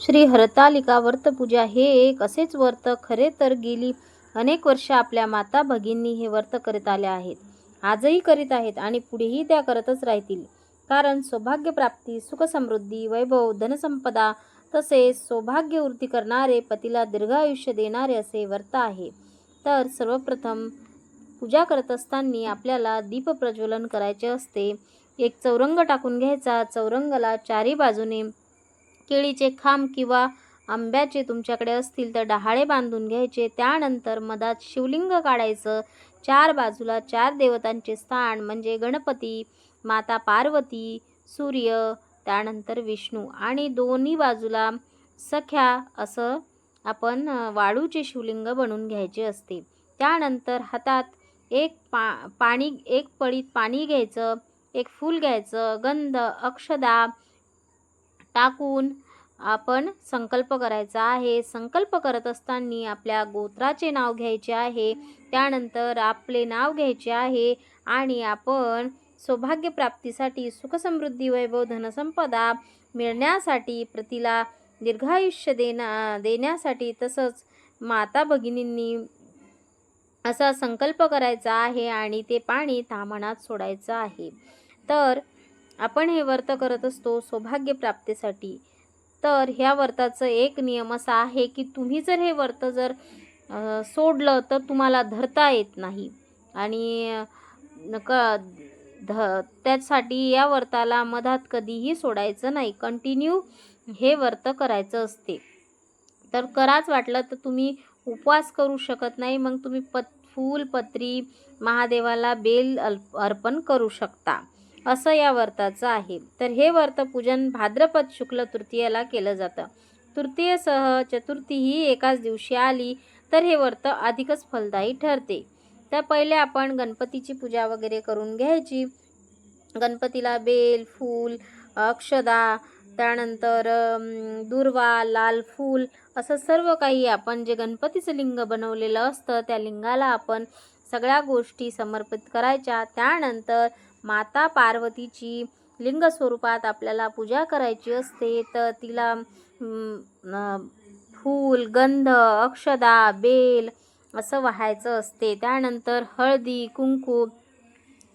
श्री हरतालिका व्रतपूजा हे एक असेच व्रत खरे तर गेली अनेक वर्ष आपल्या माता भगिनी हे व्रत करीत आल्या आहेत. आजही करीत आहेत आणि पुढेही त्या करतच राहतील. कारण सौभाग्यप्राप्ती सुखसमृद्धी वैभव धनसंपदा तसेच सौभाग्यवृत्ती करणारे पतीला दीर्घायुष्य देणारे असे व्रत आहे. तर सर्वप्रथम पूजा करत असताना आपल्याला दीप प्रज्वलन करायचे असते. एक चौरंग टाकून घ्यायचा. चौरंगाला चारी बाजूने केळीचे खांब किंवा आंब्याचे तुमच्याकडे असतील तर डहाळे बांधून घ्यायचे. त्यानंतर मधात शिवलिंग काढायचं. चार बाजूला चार देवतांचे स्थान म्हणजे गणपती माता पार्वती सूर्य त्यानंतर विष्णू आणि दोन्ही बाजूला सख्या असं आपण वाळूचे शिवलिंग बनवून घ्यायचे असते. त्यानंतर हातात एक पा पाणी एक पळीत पाणी घ्यायचं एक फूल घ्यायचं गंध अक्षदा टाकून आपण संकल्प करायचा आहे. संकल्प करत असताना आपल्या गोत्राचे नाव घ्यायचे आहे. त्यानंतर आपले नाव घ्यायचे आहे आणि आपण सौभाग्यप्राप्तीसाठी सुखसमृद्धी वैभव धनसंपदा मिळण्यासाठी प्रतीला दीर्घायुष्य देना देण्यासाठी तसंच माता भगिनींनी असा संकल्प करायचा आहे आणि ते पाणी तामणात सोडायचं आहे. तर आपण हे व्रत करत असतो सौभाग्य प्राप्तीसाठी. तर ह्या व्रताचं एक नियम असा आहे की तुम्ही जर हे व्रत जर सोडलं तर तुम्हाला धरता येत नाही. आणि क ध त्यासाठी या व्रताला मधात कधीही सोडायचं नाही. कंटिन्यू हे व्रत करायचं असते. तर कराच वाटलं तर तुम्ही उपवास करू शकत नाही. मग तुम्ही पत फूल पत्री महादेवाला बेल अल्प अर्पण करू शकता. असं या व्रताचं आहे. तर हे व्रत पूजन भाद्रपद शुक्ल तृतीयेला केलं जातं. तृतीयसह चतुर्थी ही एकाच दिवशी आली तर हे व्रत अधिकच फलदायी ठरते. तर पहिले आपण गणपतीची पूजा वगैरे करून घ्यायची. गणपतीला बेल फूल अक्षदा त्यानंतर दुर्वा लाल फूल असं सर्व काही आपण जे गणपतीचं लिंग बनवलेलं असतं त्या लिंगाला आपण सगळ्या गोष्टी समर्पित करायच्या. त्यानंतर माता पार्वतीची लिंग स्वरूपात आपल्याला पूजा करायची असते तर तिला फूल गंध अक्षदा बेल असं वाहायचं असते. त्यानंतर हळदी कुंकू.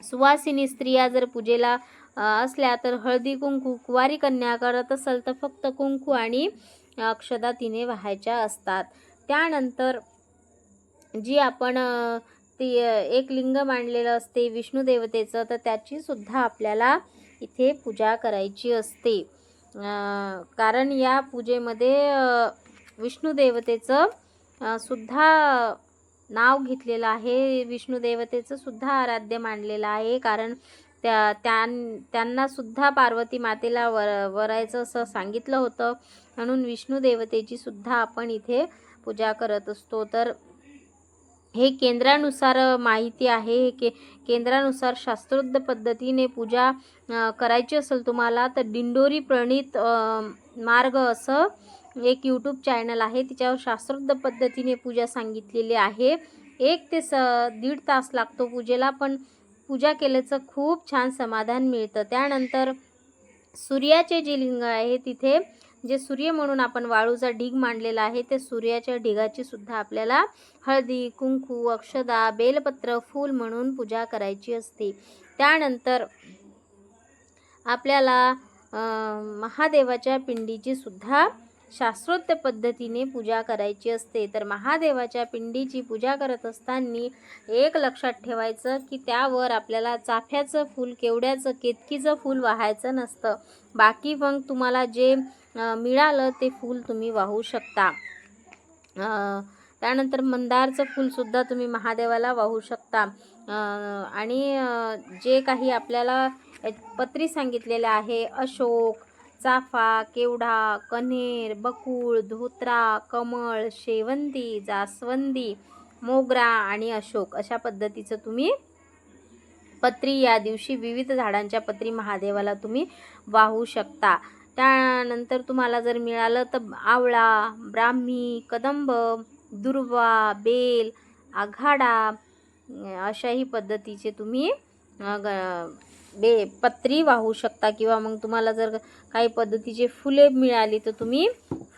सुवासिनी स्त्रिया जर पूजेला असल्या तर हळदी कुंकू कुवारी कन्या करत असेल तर फक्त कुंकू आणि अक्षदा तिने वाहायच्या असतात. त्यानंतर जी आपण ती एक लिंग मांडलेलं असते विष्णू देवतेचं तर त्याची सुद्धा आपल्याला इथे पूजा करायची असते. कारण या पूजेमध्ये विष्णू देवतेचं सुद्धा नाव घेतलेलं आहे. विष्णू देवतेचं सुद्धा आराध्य मानलेलं आहे. कारण त्या त्यां त्यांना सुद्धा पार्वती मातेला वर वरायचं असं सांगितलं होतं. म्हणून विष्णू देवतेची सुद्धा आपण इथे पूजा करत असतो. तर हे केंद्रानुसार माहिती आहे. हे के केंद्रानुसार शास्त्रोक्त पद्धतीने पूजा करायची असेल तुम्हाला तर दिंडोरी प्रणित मार्ग असं एक यूट्यूब चॅनल आहे. तिच्यावर शास्त्रोक्त पद्धतीने पूजा सांगितलेली आहे. एक ते स दीड तास लागतो पूजेला पण पूजा केल्याचं खूप छान समाधान मिळतं. त्यानंतर सूर्याचे जे लिंग आहे तिथे जे सूर्य म्हणून आपण वाळूचा ढीग मांडलेला आहे ते सूर्याच्या ढिगाची सुद्धा आपल्याला हळदी कुंकू अक्षदा बेलपत्र फूल म्हणून पूजा करायची असते. त्यानंतर आपल्याला महादेवाच्या पिंडीची सुद्धा शास्त्रोक्त पद्धतीने पूजा करायची असते. तर महादेवाच्या पिंडीची पूजा करत असताना एक लक्षात ठेवायचं की त्यावर आपल्याला चाफ्याचं फूल केवड्याचं केतकीचं फूल वाहायचं नसतं. बाकी मग तुम्हाला जे मिळालं ते फूल तुम्ही वाहू शकता. त्यानंतर मंदारचं फूलसुद्धा तुम्ही महादेवाला वाहू शकता. आणि जे काही आपल्याला पत्री सांगितलेले आहे अशोक चाफा केवढा कन्हेर बकुळ धोत्रा कमळ शेवंती जास्वंदी मोगरा आणि अशोक अशा पद्धतीचं तुम्ही पत्री या दिवशी विविध झाडांच्या पत्री महादेवाला तुम्ही वाहू शकता. त्यानंतर तुम्हाला जर मिळालं तर आवळा ब्राह्मी कदंब दुर्वा बेल आघाडा अशाही पद्धतीचे तुम्ही ग- बे पत्री वाहू शकता. किंवा मग तुम्हाला जर काही पद्धतीचे फुले मिळाली तर तुम्ही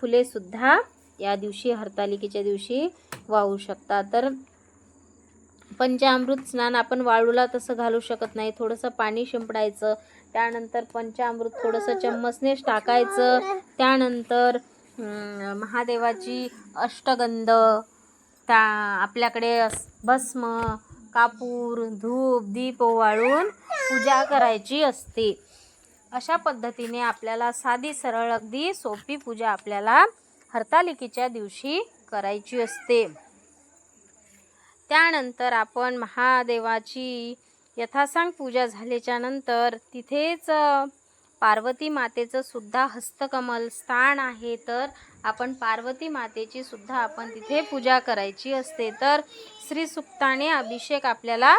फुलेसुद्धा या दिवशी हरतालिकेच्या दिवशी वाहू शकता. तर पंचामृत स्नान आपण वाळूला तसं घालू शकत नाही. थोडंसं पाणी शिंपडायचं त्यानंतर पंचामृत थोडंसं चम्मचनेच टाकायचं. त्यानंतर महादेवाची अष्टगंध त्या आपल्याकडे भस्म कापूर धूप दीप ओवाळून पूजा करायची असते. अशा पद्धतीने आपल्याला साधी सरळ अगदी सोपी पूजा आपल्याला हरतालिकेच्या दिवशी करायची असते. त्यानंतर आपण महादेवाची यथासांग पूजा झाल्याच्यानंतर तिथेच पार्वती मातेचं सुद्धा हस्तकमल स्थान आहे. तर आपण पार्वती मातेची सुद्धा आपण तिथे पूजा करायची असते. तर श्रीसुक्ताने अभिषेक आपल्याला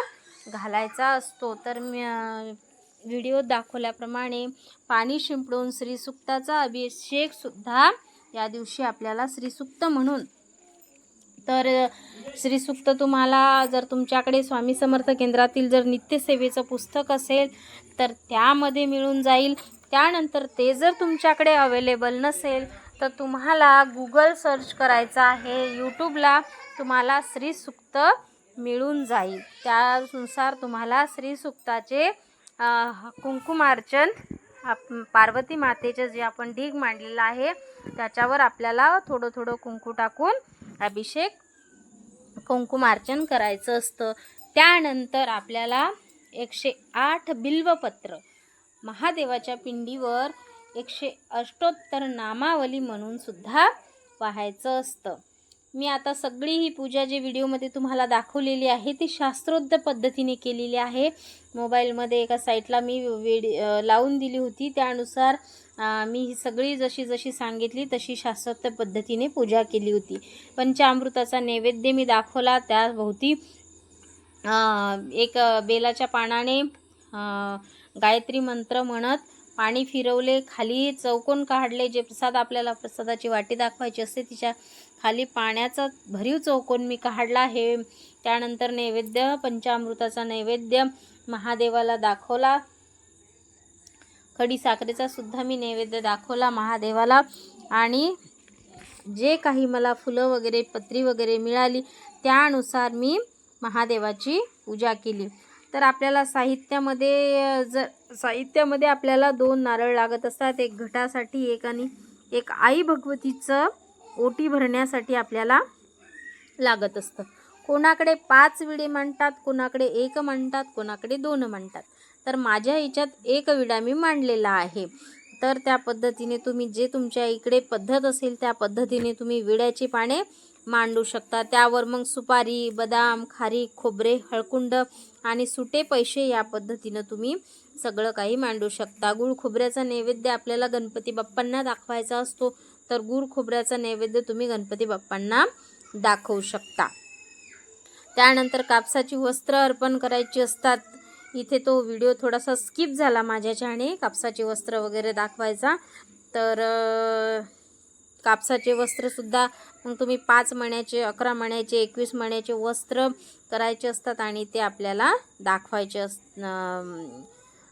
घालायचा असतो. तर व्हिडिओ दाखवल्याप्रमाणे पाणी शिंपडून श्रीसुक्ताचा अभिषेकसुद्धा या दिवशी आपल्याला श्रीसुक्त म्हणून तर श्रीसुक्त तुम्हाला जर तुमच्याकडे स्वामी समर्थ केंद्रातील जर नित्यसेवेचं पुस्तक असेल तर त्यामध्ये मिळून जाईल. त्यानंतर ते जर तुमच्याकडे अवेलेबल नसेल तर तुम्हाला गुगल सर्च करायचं आहे. यूट्यूबला तुम्हाला श्रीसुक्त मिळून जाईल. त्यानुसार तुम्हाला श्रीसुक्ताचे अ, कुंकुमार्चन आप पार्वती मातेचं जे आपण ढीग मांडलेलं आहे त्याच्यावर आपल्याला थोडं थोडं कुंकू टाकून अभिषेक कुंकुमार्चन करायचं असतं. त्यानंतर आपल्याला एकशे आठ बिल्वपत्र. महादेवाच्या पिंडीवर एकशे अष्टोत्तर नामावली म्हणून सुद्धा पाहायचं असतं. मी आता सगळी ही पूजा जी व्हिडिओमध्ये तुम्हाला दाखवलेली आहे ती शास्त्रोद्ध पद्धतीने केलेली आहे. मोबाईलमध्ये एका साईटला मी वेड लावून दिली होती. त्यानुसार मी ही सगळी जशी जशी सांगितली तशी शास्त्रोक्त पद्धतीने पूजा केली होती. पंचामृताचा नैवेद्य मी दाखवला त्याभोवती एक बेलाच्या पानाने गायत्री मंत्र म्हणत पाणी फिरवले खाली चौकोन काढले जे प्रसाद आपल्याला प्रसादाची वाटी दाखवायची असते तिच्या खाली पाण्याचा भरीव चौकोन मी काढला. हे त्यानंतर नैवेद्य पंचामृताचा नैवेद्य महादेवाला दाखवला. खडी साखरेचा सुद्धा मी नैवेद्य दाखवला महादेवाला. आणि जे काही मला फुलं वगैरे पत्री वगैरे मिळाली त्यानुसार मी महादेवाची पूजा केली. तर आपल्याला साहित्यामध्ये जर साहित्यामध्ये आपल्याला दोन नारळ लागत असतात. एक घटासाठी एक आणि एक आई भगवतीचं ओटी भरण्यासाठी आपल्याला लागत असतं. कोणाकडे पाच विडे मांडतात कोणाकडे एक मांडतात कोणाकडे दोन मांडतात. तर माझ्या याच्यात एक विडा मी मांडलेला आहे. तर त्या पद्धतीने तुम्ही जे तुमच्या इकडे पद्धत असेल त्या पद्धतीने तुम्ही विड्याची पाने मांडू शकता. त्यावर मग सुपारी बदाम खारी खोबरे हळकुंड आणि सुटे पैसे या पद्धतीनं तुम्ही सगळं काही मांडू शकता. गुळ खोबऱ्याचा नैवेद्य आपल्याला गणपती बाप्पांना दाखवायचा असतो तर गुळ खोबऱ्याचा नैवेद्य तुम्ही गणपती बाप्पांना दाखवू शकता. त्यानंतर कापसाची वस्त्र अर्पण करायची असतात. इथे तो व्हिडिओ थोडासा स्किप झाला माझ्याच्याने कापसाचे वस्त्र वगैरे दाखवायचा. तर कापसाचे वस्त्रसुद्धा मग तुम्ही पाच मण्याचे अकरा मण्याचे एकवीस मण्याचे वस्त्र करायचे असतात आणि ते आपल्याला दाखवायचे अस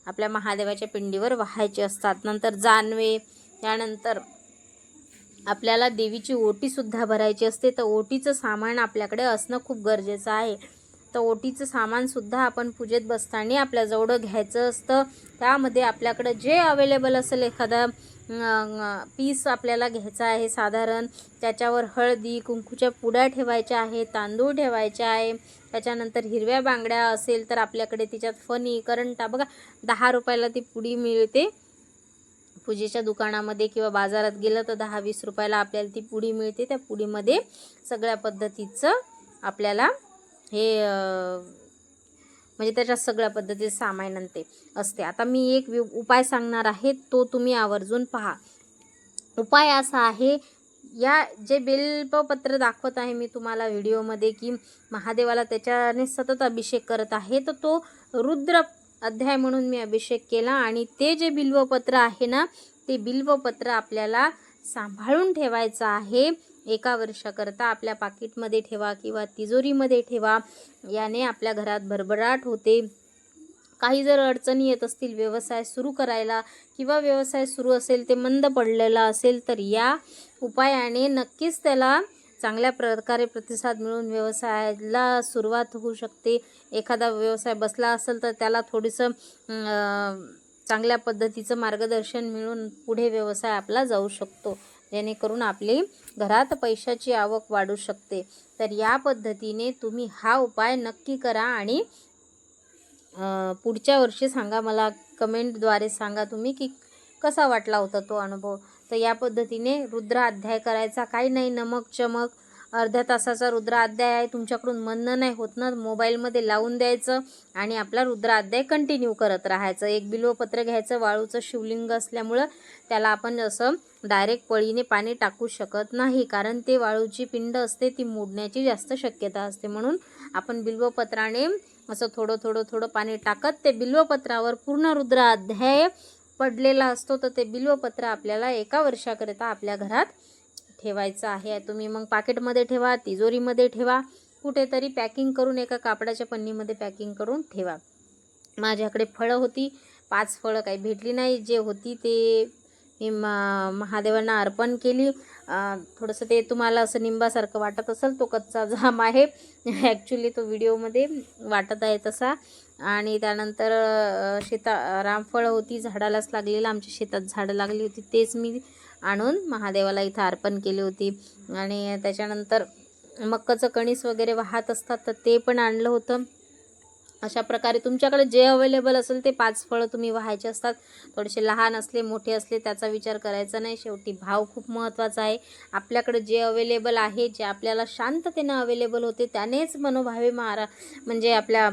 आपल्या महादेवाच्या पिंडीवर वाहायचे असतात. नंतर जानवे त्यानंतर आपल्याला देवीची ओटीसुद्धा भरायची असते. तर ओटीचं सामान आपल्याकडे असणं खूप गरजेचं आहे. तर ओटीचं सामानसुद्धा आपण पूजेत बसताना आपल्याजवळ घ्यायचं असतं. त्यामध्ये आपल्याकडं जे अवेलेबल असेल एखादा पीस आपल्याला घ्यायचा आहे साधारण त्याच्यावर हळदी कुंकूच्या पुड्या ठेवायच्या आहे तांदूळ ठेवायचे आहे त्याच्यानंतर हिरव्या बांगड्या असेल तर आपल्याकडे तिच्यात फणी करंटा बघा दहा रुपयाला ती पुडी मिळते. पूजेच्या दुकानामध्ये किंवा बाजारात गेलं तर दहा वीस रुपयाला आपल्याला ती पुडी मिळते. त्या पुडीमध्ये सगळ्या पद्धतीचं आपल्याला हे म्हणजे त्याच्यात सगळ्या पद्धतीचं सामायन ते असते. आता मी एक वि- उपाय सांगणार आहे तो तुम्ही आवर्जून पहा. उपाय असा आहे या जे बिल्पपत्र दाखवत आहे मी तुम्हाला व्हिडिओमध्ये की महादेवाला त्याच्याने सतत अभिषेक करत आहे तर तो रुद्र अध्याय म्हणून मी अभिषेक केला आणि ते जे बिल्वपत्र आहे ना ते बिल्वपत्र आपल्याला सांभाळून ठेवायचं आहे. एका वर्षाकरता आपल्या पाकिटमध्ये ठेवा किंवा तिजोरीमध्ये ठेवा. याने आपल्या घरात भरभराट होते. काही जर अडचणी येत असतील व्यवसाय सुरू करायला किंवा व्यवसाय सुरू असेल ते मंद पडलेला असेल तर या उपायाने नक्कीच त्याला चांगल्या प्रकारे प्रतिसाद मिळून व्यवसायाला सुरुवात होऊ शकते. एखादा व्यवसाय बसला असेल तर त्याला थोडंसं चांगल्या पद्धतीचं मार्गदर्शन मिळून पुढे व्यवसाय आपला जाऊ शकतो. जेणेकरून आपली घरात पैशाची आवक वाढू शकते. तर या पद्धतीने तुम्ही हा उपाय नक्की करा आणि पुढच्या वर्षी सांगा मला कमेंटद्वारे सांगा तुम्ही की कसा वाटला होता तो अनुभव. तर या पद्धतीने रुद्र अध्याय करायचा काही नाही नमक चमक अर्ध्या तासाचा रुद्र अध्याय आहे. तुमच्याकडून म्हणणं नाही होत ना. मोबाईलमध्ये लावून द्यायचं आणि आपला रुद्र अध्याय कंटिन्यू करत राहायचं. एक बिल्वपत्र घ्यायचं वाळूचं शिवलिंग असल्यामुळं त्याला आपण असं डायरेक्ट पळीने पाणी टाकू शकत नाही. कारण ते वाळूची पिंड असते ती मोडण्याची जास्त शक्यता असते. म्हणून आपण बिल्वपत्राने असं थोडं थोडं थोडं पाणी टाकत ते बिल्वपत्रावर पूर्ण रुद्र अध्याय पडलेला असतो. तर ते बिल्वपत्र आपल्याला एका वर्षाकरिता आपल्या घरात ठेवायचं आहे. तुम्ही मग पाकिटमध्ये ठेवा तिजोरीमध्ये ठेवा. कुठेतरी पॅकिंग करून एका कापडाच्या पन्नीमध्ये पॅकिंग करून ठेवा. माझ्याकडे फळं होती पाच फळं काही भेटली नाही. जे होती ते मी मा महादेवांना अर्पण केली. थोडंसं ते तुम्हाला असं निंबासारखं वाटत असेल तो कच्चा जाम आहे. ॲक्च्युली तो व्हिडिओमध्ये वाटत आहे तसा. आणि त्यानंतर शेता रामफळं होती झाडालाच लागलेलं आमच्या शेतात झाडं लागली होती तेच मी आणून महादेवाला इथं अर्पण केली होती. आणि त्याच्यानंतर मक्काचं कणीस वगैरे वाहत असतात तर ते पण आणलं होतं. अशा प्रकारे तुमच्याकडे जे अवेलेबल असेल ते पाच फळं तुम्ही व्हायचे असतात. थोडेसे लहान असले मोठे असले त्याचा विचार करायचा नाही. शेवटी भाव खूप महत्त्वाचा आहे. आपल्याकडे जे अवेलेबल आहे जे आपल्याला शांततेनं अवेलेबल होते त्यानेच मनोभावे महारा म्हणजे आपल्या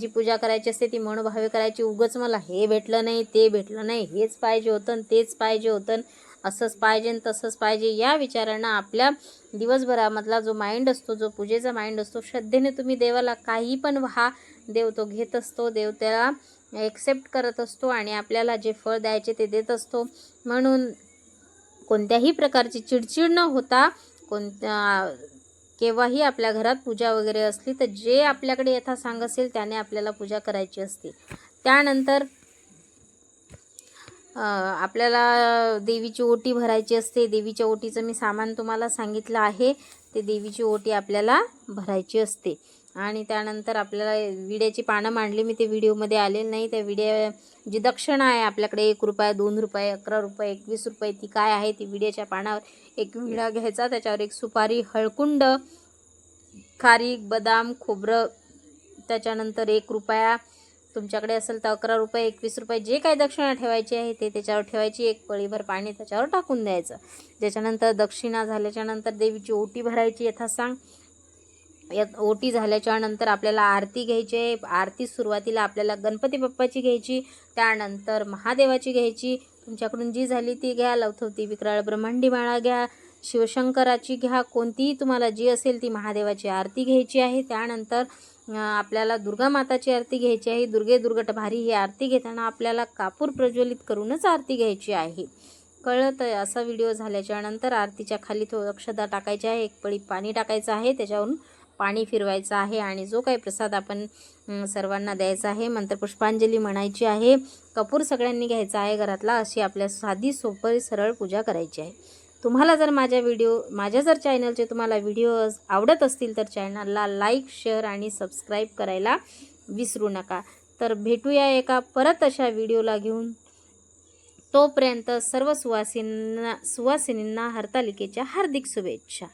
जी पूजा करायची असते ती मनोभावे करायची. उगच मला हे भेटलं नाही ते भेटलं नाही हेच पाहिजे होतं आणि तेच पाहिजे होतं. असंच पाहिजे तसंच पाहिजे या विचारानं आपल्या दिवसभरामधला जो माइंड असतो जो पूजेचा माइंड असतो श्रद्धेने तुम्ही देवाला काही पण व्हा देव तो घेत असतो देव त्याला एक्सेप्ट करत असतो आणि आपल्याला जे फळ द्यायचे ते देत असतो. म्हणून कोणत्याही प्रकारची चिडचिड न होता कोणत्या केव्हाही आपल्या घरात पूजा वगैरे असली तर जे आपल्याकडे यथासांग असेल त्याने आपल्याला पूजा करायची असते. त्यानंतर आपल्याला देवीची ओटी भरायची असते. देवीच्या ओटीचं मी सामान तुम्हाला सांगितलं आहे. ते देवीची ओटी आपल्याला भरायची असते. आणि त्यानंतर आपल्याला विड्याची पानं मांडली. मी ते व्हिडिओमध्ये आले नाही. त्या विड्या जी दक्षिणा आहे आपल्याकडे एक रुपये दोन रुपये अकरा रुपये एकवीस रुपये ती काय आहे? ती विड्याच्या पानावर एक विडा घ्यायचा. त्याच्यावर एक सुपारी हळकुंड खारीक बदाम खोबरं त्याच्यानंतर एक रुपया तुमच्याकडे असेल तर अकरा रुपये एकवीस रुपये जे काही दक्षिणा ठेवायची आहे ते त्याच्यावर ठेवायची. एक पळीभर पाणी त्याच्यावर टाकून द्यायचं. त्याच्यानंतर दक्षिणा झाल्याच्यानंतर देवीची ओटी भरायची यथासांग. या ओटी झाल्याच्यानंतर आपल्याला आरती घ्यायची आहे. आरती सुरुवातीला आपल्याला गणपती बाप्पाची घ्यायची त्यानंतर महादेवाची घ्यायची. तुमच्याकडून जी झाली ती घ्या लवथवती विक्राळ ब्रह्मांडी माळा घ्या. शिवशंकराची घ्या कोणतीही तुम्हाला जी असेल ती महादेवाची आरती घ्यायची आहे. त्यानंतर आपल्याला दुर्गा माताची आरती घ्यायची आहे. दुर्गे दुर्गट भारी ही आरती घेताना आपल्याला कापूर प्रज्वलित करूनच आरती घ्यायची आहे. कळलं तर असा व्हिडिओ झाल्याच्यानंतर आरतीच्या खाली तो अक्षदा टाकायची आहे. एक पळी पाणी टाकायचं आहे. त्याच्यावरून पाणी फिरवायचं आहे आणि जो काही प्रसाद आपण सर्वांना द्यायचा आहे मंत्र पुष्पांजली म्हणायची आहे कपूर सगळ्यांनी घ्यायचा आहे घरातला अशी आपल्या साधी सोपरी सरळ पूजा करायची आहे. तुम्हाला जर माझ्या व्हिडिओ माझ्या जर चॅनलचे तुम्हाला व्हिडिओज आवडत असतील तर चॅनलला लाईक शेअर आणि सबस्क्राईब करायला विसरू नका. तर भेटूया एका परत अशा व्हिडिओला घेऊन. तोपर्यंत सर्व सुवासिनींना सुवासिनींना हरतालिकेच्या हार्दिक शुभेच्छा.